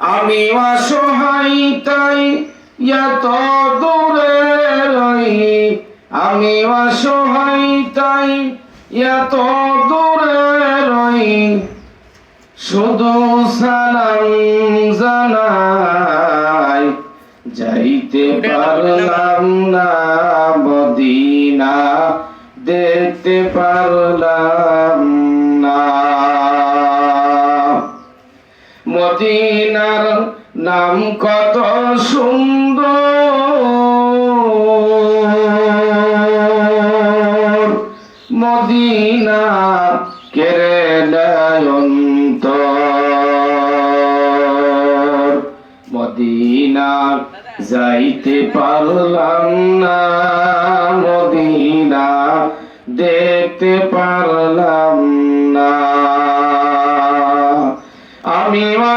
আমি অসহায় তাই এত দূরে রই। আমি অসহায় তাই এত দূরে রই। শুধু সালাম জানাই যাইতে পারলাম না বদিনা দেখতে পারলাম না মদিনার নাম কত সুন্দর। মদিনা কেড়ে নেয় অন্তর। মদিনা যাইতে পারলাম না মদিনা দেখতে পারলাম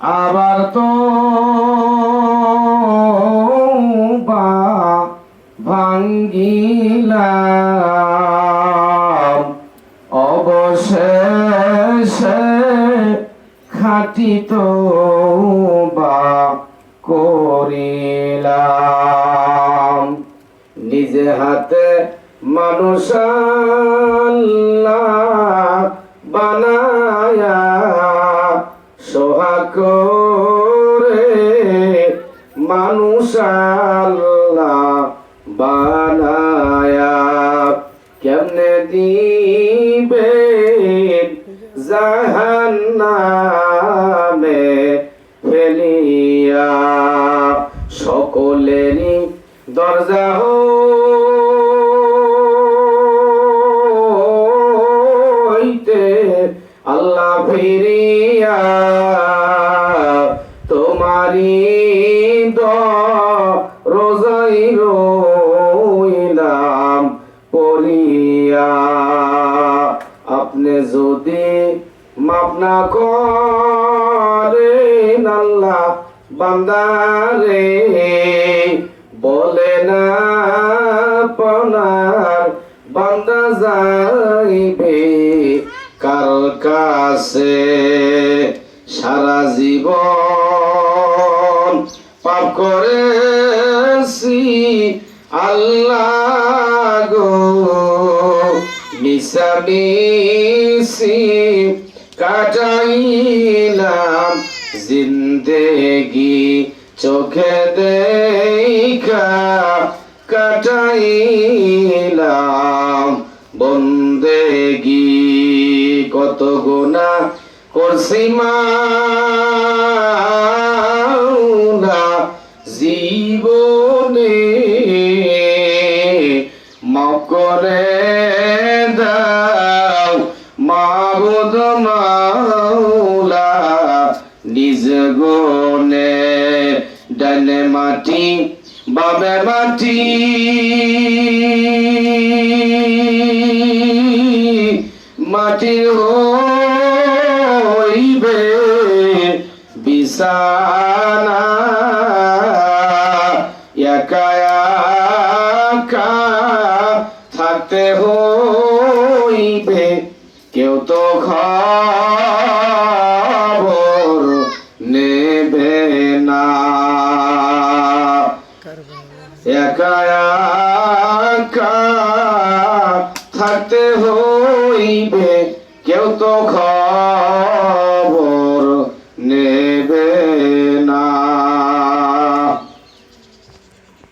আবার তো ভাঙ্গিলাম। অবশেষে খাটি তো বা করিলাম। নিজে হাতে মানুষ সোহা করে মানুষ আল্লাহ বানায়া কেমনে দিবে জাহান্নামে ফেলিয়া? সকলেরই দরজা হইতে আল্লাহ ফিরিয়া তোমারি দ রোজাই রইলাম পড়িয়া। আপনি যদি মাপ না করেন বান্দারে, বলে না পনার বান্দা যাইবে কার কাছে? সারা জীবন পাপ করেছি আল্লাহ কাটাইলাম জিন্দেগি চোখে দেখা কাটাইলাম বন্দেগি। কত গুণা করছি মাওলা গুণে ডানে মাটি বাবে মাটি। মাটি হইবে বিছানা, একা একা থাকতে হইবে। কেউ তো খবর একা থাকতে হইবে। কেউ তো খবর